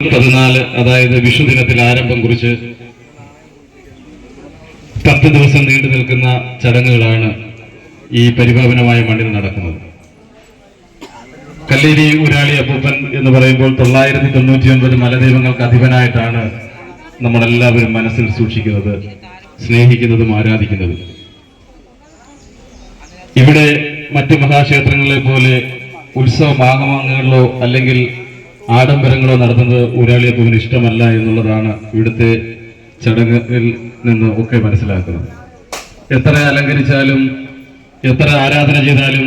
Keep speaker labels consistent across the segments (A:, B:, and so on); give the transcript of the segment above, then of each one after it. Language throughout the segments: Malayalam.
A: പതിനാല് അതായത് വിഷു ദിനത്തിൽ ആരംഭം കുറിച്ച് പത്ത് ദിവസം നീണ്ടു നിൽക്കുന്ന ചടങ്ങുകളാണ് ഈ പരിപാവനമായ മണ്ണിൽ നടക്കുന്നത്. കല്ലേരി ഉരാളി അപ്പൂപ്പൻ എന്ന് പറയുമ്പോൾ തൊള്ളായിരത്തി തൊണ്ണൂറ്റി ഒൻപത് മലദൈവങ്ങൾക്ക് അധിപനായിട്ടാണ് നമ്മളെല്ലാവരും മനസ്സിൽ സൂക്ഷിക്കുന്നത് സ്നേഹിക്കുന്നതും ആരാധിക്കുന്നതും. ഇവിടെ മറ്റ് മഹാക്ഷേത്രങ്ങളെ പോലെ ഉത്സവ ആഗമങ്ങളിലോ അല്ലെങ്കിൽ ആഡംബരങ്ങളോ നടത്തുന്നത് ഊരാളിയപ്പൂവിന് ഇഷ്ടമല്ല എന്നുള്ളതാണ് ഇവിടുത്തെ ചടങ്ങിൽ നിന്ന് ഒക്കെ മനസ്സിലാക്കുന്നത്. എത്ര അലങ്കരിച്ചാലും എത്ര ആരാധന ചെയ്താലും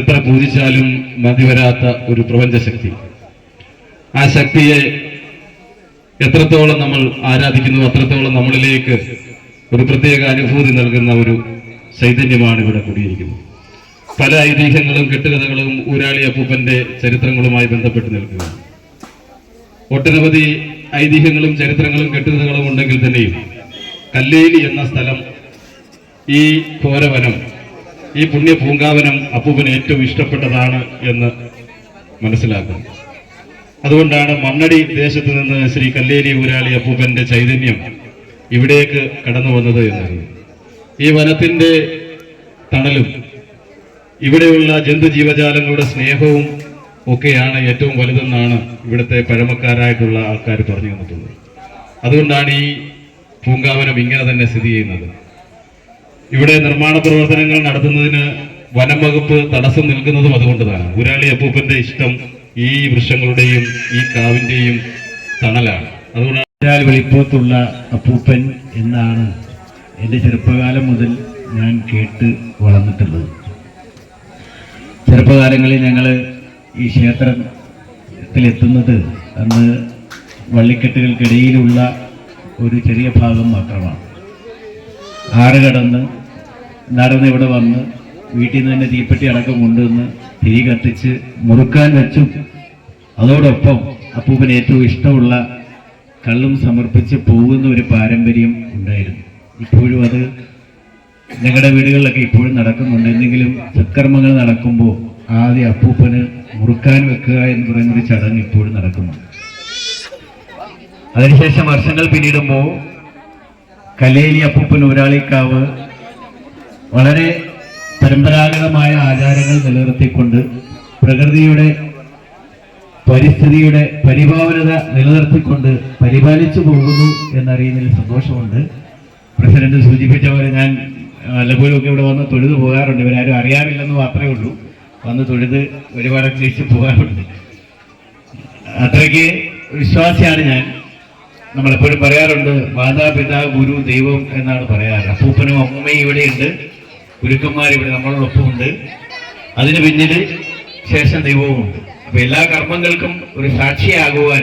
A: എത്ര പൂജിച്ചാലും മതി വരാത്ത ഒരു പ്രപഞ്ചശക്തി ആ ശക്തിയെ എത്രത്തോളം നമ്മൾ ആരാധിക്കുന്നു അത്രത്തോളം നമ്മളിലേക്ക് ഒരു പ്രത്യേക അനുഭൂതി നൽകുന്ന ഒരു ചൈതന്യമാണ് ഇവിടെ കൂടിയിരിക്കുന്നത്. പല ഐതിഹ്യങ്ങളും കെട്ടുകഥകളും ഊരാളി അപ്പൂപ്പന്റെ ചരിത്രങ്ങളുമായി ബന്ധപ്പെട്ട് നിൽക്കുക ഒട്ടനവധി ഐതിഹ്യങ്ങളും ചരിത്രങ്ങളും കെട്ടുകഥകളും ഉണ്ടെങ്കിൽ തന്നെയും കല്ലേലി എന്ന സ്ഥലം ഈ ഘോരവനം ഈ പുണ്യ പൂങ്കാവനം അപ്പൂപ്പന് ഏറ്റവും ഇഷ്ടപ്പെട്ടതാണ് എന്ന് മനസ്സിലാക്കും അതുകൊണ്ടാണ് മണ്ണടി ദേശത്ത് നിന്ന് ശ്രീ കല്ലേരി ഊരാളി അപ്പൂപ്പന്റെ ചൈതന്യം ഇവിടേക്ക് കടന്നു വന്നത് എന്നറിയും ഈ വനത്തിന്റെ തണലും ഇവിടെയുള്ള ജന്തു ജീവജാലങ്ങളുടെ സ്നേഹവും ഒക്കെയാണ് ഏറ്റവും വലുതെന്നാണ് ഇവിടുത്തെ പഴമക്കാരായിട്ടുള്ള ആൾക്കാർ പറഞ്ഞു തന്നിട്ടുള്ളത്. അതുകൊണ്ടാണ് ഈ പൂങ്കാവനം ഇങ്ങനെ തന്നെ സ്ഥിതി ചെയ്യുന്നത്. ഇവിടെ നിർമ്മാണ പ്രവർത്തനങ്ങൾ നടത്തുന്നതിന് വനം വകുപ്പ് തടസ്സം നിൽക്കുന്നതും അതുകൊണ്ടതാണ് ഉരാളി അപ്പൂപ്പന്റെ ഇഷ്ടം ഈ വൃക്ഷങ്ങളുടെയും ഈ കാവിന്റെയും തണലാണ്. അതുകൊണ്ടാണ്
B: ഒരാൾ വെളിപ്പുറത്തുള്ള അപ്പൂപ്പൻ എന്നാണ് എന്റെ ചെറുപ്പകാലം മുതൽ ഞാൻ കേട്ട് വളർന്നിട്ടുള്ളത്. ചെറുപ്പകാലങ്ങളിൽ ഞങ്ങൾ ഈ ക്ഷേത്രത്തിലെത്തുന്നത് അന്ന് വള്ളിക്കെട്ടുകൾക്കിടയിലുള്ള ഒരു ചെറിയ ഭാഗം മാത്രമാണ്. ആറ് കടന്ന് നടന്ന് ഇവിടെ വന്ന് വീട്ടിൽ നിന്ന് തന്നെ തീപ്പെട്ടി അടക്കം കൊണ്ടുവന്ന് തിരി കത്തിച്ച് മുറുക്കാൻ വെച്ചും. അതോടൊപ്പം അപ്പൂപ്പന് ഏറ്റവും ഇഷ്ടമുള്ള കള്ളും സമർപ്പിച്ച് പോകുന്ന ഒരു പാരമ്പര്യം ഉണ്ടായിരുന്നു. ഇപ്പോഴും അത് ഞങ്ങളുടെ വീടുകളിലൊക്കെ ഇപ്പോഴും നടക്കുന്നുണ്ട്. എന്തെങ്കിലും സത്കർമ്മങ്ങൾ നടക്കുമ്പോൾ ആദ്യം അപ്പൂപ്പന് മുറുക്കാൻ വെക്കുക എന്ന് പറയുന്നൊരു ചടങ്ങ് ഇപ്പോഴും നടക്കുന്നുണ്ട്. അതിനുശേഷം വർഷങ്ങൾ പിന്നിടുമ്പോൾ കലേലി അപ്പൂപ്പൻ ഊരാളിക്കാവ് വളരെ പരമ്പരാഗതമായ ആചാരങ്ങൾ നിലനിർത്തിക്കൊണ്ട് പ്രകൃതിയുടെ പരിസ്ഥിതിയുടെ പരിഭാവനത നിലനിർത്തിക്കൊണ്ട് പരിപാലിച്ചു പോകുന്നു എന്നറിയുന്നതിൽ സന്തോഷമുണ്ട്. പ്രസിഡന്റ് സൂചിപ്പിച്ച പോലെ ഞാൻ വല്ലപ്പോഴും ഒക്കെ ഇവിടെ വന്ന് തൊഴുതു പോകാറുണ്ട്. ഇവരാരും അറിയാറില്ലെന്ന് മാത്രമേ ഉള്ളൂ. വന്ന് തൊഴുത് ഒരുപാട് തിരിച്ച് പോകാറുണ്ട്. അത്രയ്ക്ക് വിശ്വാസിയാണ് ഞാൻ. നമ്മളെപ്പോഴും പറയാറുണ്ട് മാതാപിതാ ഗുരു ദൈവം എന്നാണ് പറയാറ്. അപ്പൂപ്പനും അമ്മയും ഇവിടെയുണ്ട്. ഗുരുക്കന്മാർ ഇവിടെ നമ്മളോടൊപ്പമുണ്ട്. അതിന് പിന്നിൽ ശേഷം ദൈവവുമുണ്ട്. അപ്പം എല്ലാ കർമ്മങ്ങൾക്കും ഒരു സാക്ഷിയാകുവാൻ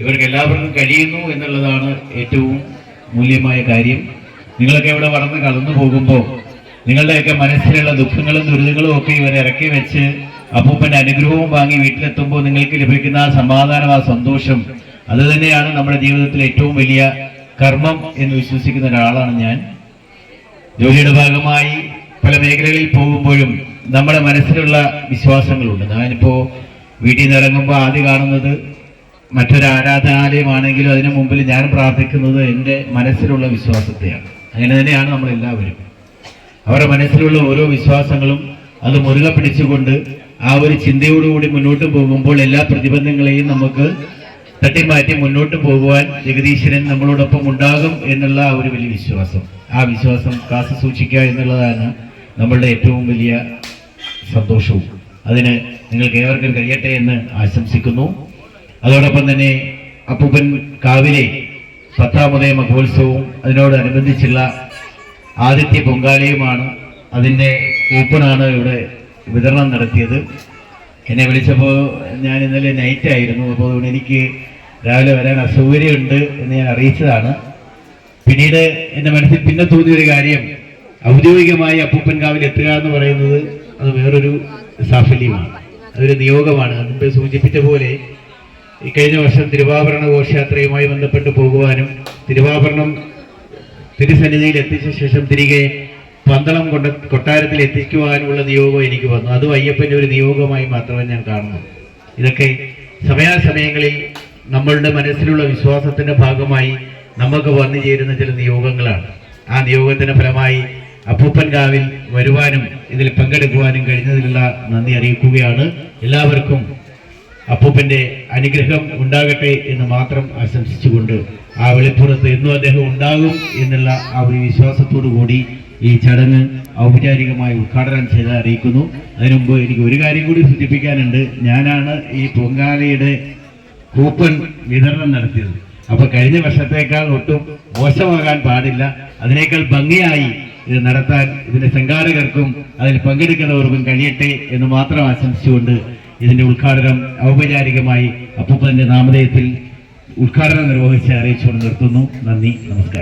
B: ഇവർക്ക് എല്ലാവർക്കും കഴിയുന്നു എന്നുള്ളതാണ് ഏറ്റവും മൂല്യമായ കാര്യം. നിങ്ങളൊക്കെ ഇവിടെ വളർന്ന് കടന്നു പോകുമ്പോൾ നിങ്ങളുടെയൊക്കെ മനസ്സിലുള്ള ദുഃഖങ്ങളും ദുരിതങ്ങളും ഒക്കെ ഇവരെ ഇറക്കി വെച്ച് അപ്പൂപ്പന്റെ അനുഗ്രഹവും വാങ്ങി വീട്ടിലെത്തുമ്പോൾ നിങ്ങൾക്ക് ലഭിക്കുന്ന ആ സമാധാനം ആ സന്തോഷം അത് തന്നെയാണ് നമ്മുടെ ജീവിതത്തിലെ ഏറ്റവും വലിയ കർമ്മം എന്ന് വിശ്വസിക്കുന്ന ഒരാളാണ് ഞാൻ. ജോലിയുടെ ഭാഗമായി പല മേഖലകളിൽ പോകുമ്പോഴും നമ്മുടെ മനസ്സിലുള്ള വിശ്വാസങ്ങളുണ്ട്. ഞാനിപ്പോ വീട്ടിൽ നിന്ന് ഇറങ്ങുമ്പോൾ ആദ്യം കാണുന്നത് മറ്റൊരു ആരാധനാലയമാണെങ്കിലും അതിനു മുമ്പിൽ ഞാൻ പ്രാർത്ഥിക്കുന്നത് എന്റെ മനസ്സിലുള്ള വിശ്വാസത്തെയാണ്. അങ്ങനെ തന്നെയാണ് നമ്മളെല്ലാവരും. അവരുടെ മനസ്സിലുള്ള ഓരോ വിശ്വാസങ്ങളും അത് മുറുകെ പിടിച്ചുകൊണ്ട് ആ ഒരു ചിന്തയോടുകൂടി മുന്നോട്ട് പോകുമ്പോൾ എല്ലാ പ്രതിബന്ധങ്ങളെയും നമുക്ക് തട്ടിമാറ്റി മുന്നോട്ട് പോകുവാൻ ജഗദീശ്വരൻ നമ്മളോടൊപ്പം ഉണ്ടാകും എന്നുള്ള ആ ഒരു വലിയ വിശ്വാസം. ആ വിശ്വാസം കാത്തു സൂക്ഷിക്കുക എന്നുള്ളതാണ് നമ്മളുടെ ഏറ്റവും വലിയ സന്തോഷവും. അതിന് നിങ്ങൾക്ക് ഏവർക്കും കഴിയട്ടെ എന്ന് ആശംസിക്കുന്നു. അതോടൊപ്പം തന്നെ അപ്പൂപ്പൻ കാവിലെ പത്താമതേ മഹോത്സവവും അതിനോടനുബന്ധിച്ചുള്ള ആദിത്യ പൊങ്കാലിയുമാണ് അതിന്റെ കൂപ്പണാണ് ഇവിടെ വിതരണം നടത്തിയത്. എന്നെ വിളിച്ചപ്പോൾ ഞാൻ ഇന്നലെ നൈറ്റ് ആയിരുന്നു. അപ്പോൾ അതുകൊണ്ട് എനിക്ക് രാവിലെ വരാൻ അസൗകര്യമുണ്ട് എന്ന് ഞാൻ അറിയിച്ചതാണ്. പിന്നീട് എന്റെ മനസ്സിൽ പിന്നെ തോന്നിയൊരു കാര്യം ഔദ്യോഗികമായി അപ്പൂപ്പൻ കാവിൽ എത്തുക എന്ന് പറയുന്നത് അത് വേറൊരു സാഫല്യമാണ്. അതൊരു നിയോഗമാണ്. മുമ്പ് സൂചിപ്പിച്ച പോലെ ഈ കഴിഞ്ഞ വർഷം തിരുവാഭരണ ഘോഷയാത്രയുമായി ബന്ധപ്പെട്ട് പോകുവാനും തിരുവാഭരണം തിരുസന്നിധിയിൽ എത്തിച്ച ശേഷം തിരികെ പന്തളം കൊണ്ട കൊട്ടാരത്തിൽ എത്തിക്കുവാനുള്ള നിയോഗം എനിക്ക് വന്നു. അതും അയ്യപ്പന്റെ ഒരു നിയോഗമായി മാത്രമേ ഞാൻ കാണുന്നു. ഇതൊക്കെ സമയാസമയങ്ങളിൽ നമ്മളുടെ മനസ്സിലുള്ള വിശ്വാസത്തിന്റെ ഭാഗമായി നമുക്ക് വന്നു ചേരുന്ന ചില നിയോഗങ്ങളാണ്. ആ നിയോഗത്തിന്റെ ഫലമായി അപ്പൂപ്പൻകാവിൽ വരുവാനും ഇതിൽ പങ്കെടുക്കുവാനും കഴിഞ്ഞതിലുള്ള നന്ദി അറിയിക്കുകയാണ്. എല്ലാവർക്കും അപ്പൂപ്പന്റെ അനുഗ്രഹം ഉണ്ടാകട്ടെ എന്ന് മാത്രം ആശംസിച്ചുകൊണ്ട് ആ വെളിപ്പുറത്ത് എന്നും അദ്ദേഹം ഉണ്ടാകും എന്നുള്ള ആ ഒരു വിശ്വാസത്തോടു കൂടി ഈ ചടങ്ങ് ഔപചാരികമായി ഉദ്ഘാടനം ചെയ്ത് അറിയിക്കുന്നു. അതിനു മുമ്പ് എനിക്ക് ഒരു കാര്യം കൂടി സൂചിപ്പിക്കാനുണ്ട്. ഞാനാണ് ഈ പൊങ്കാലയുടെ കൂപ്പൺ വിതരണം നടത്തിയത്. അപ്പോൾ കഴിഞ്ഞ വർഷത്തേക്കാൾ ഒട്ടും മോശമാകാൻ പാടില്ല. അതിനേക്കാൾ ഭംഗിയായി ഇത് നടത്താൻ ഇതിന്റെ സംഘാടകർക്കും അതിൽ പങ്കെടുക്കുന്നവർക്കും കഴിയട്ടെ എന്ന് മാത്രം ആശംസിച്ചുകൊണ്ട് ഇതിന്റെ ഉദ്ഘാടനം ഔപചാരികമായി അപ്പൂപ്പന്റെ നാമധേയത്തിൽ ഉദ്ഘാടനം നിർവഹിച്ച് അറിയിച്ചുകൊണ്ട് നിർത്തുന്നു. നന്ദി നമസ്കാരം.